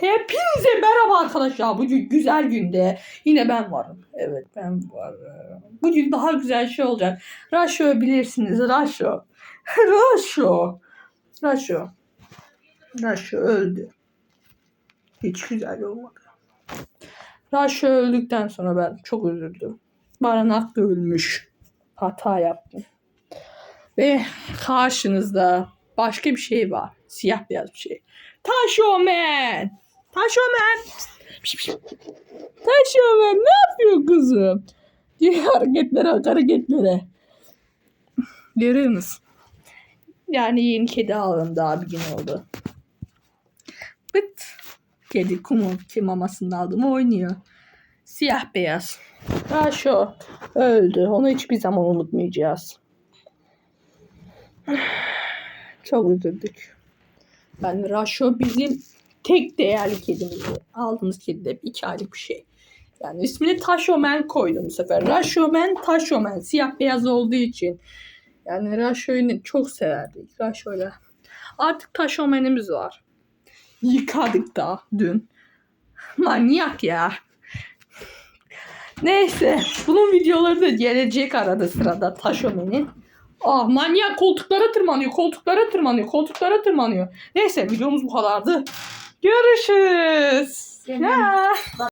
Hepinize merhaba arkadaşlar. Bugün güzel günde yine ben varım. Evet ben varım. Bugün daha güzel şey olacak. Raşo bilirsiniz. Raşo. Raşo. Raşo. Raşo öldü. Hiç güzel olmadı. Raşo öldükten sonra ben çok üzüldüm. Barınak da ölmüş. Hata yaptım. Ve karşınızda başka bir şey var. Siyah beyaz bir şey. Taşomen. Taşomen. Taşomen ne yapıyor kızım? Diye hareketlere bak hareketlere. Görüyor musun? Yani yeni kedi aldım daha bir gün oldu. Bıt. Kedi kumu ki mamasını aldım oynuyor. Siyah beyaz. Taşo öldü. Onu hiçbir zaman unutmayacağız. Çok üzüldük. Ben Raşo bizim tek değerli kedimiz. Aldığımız kedi de iki aylık bir şey. Yani ismini Taşomen koydum bu sefer. Raşomen, Taşomen. Siyah beyaz olduğu için. Yani Raşo'yu çok severdik. Raşo'yla. Artık Taşomen'imiz var. Yıkadık da dün. Manyak ya. Neyse. Bunun videoları da gelecek arada sırada Taşomen'in. Ah manyak koltuklara tırmanıyor, koltuklara tırmanıyor, koltuklara tırmanıyor. Neyse videomuz bu kadardı. Görüşürüz. Ya.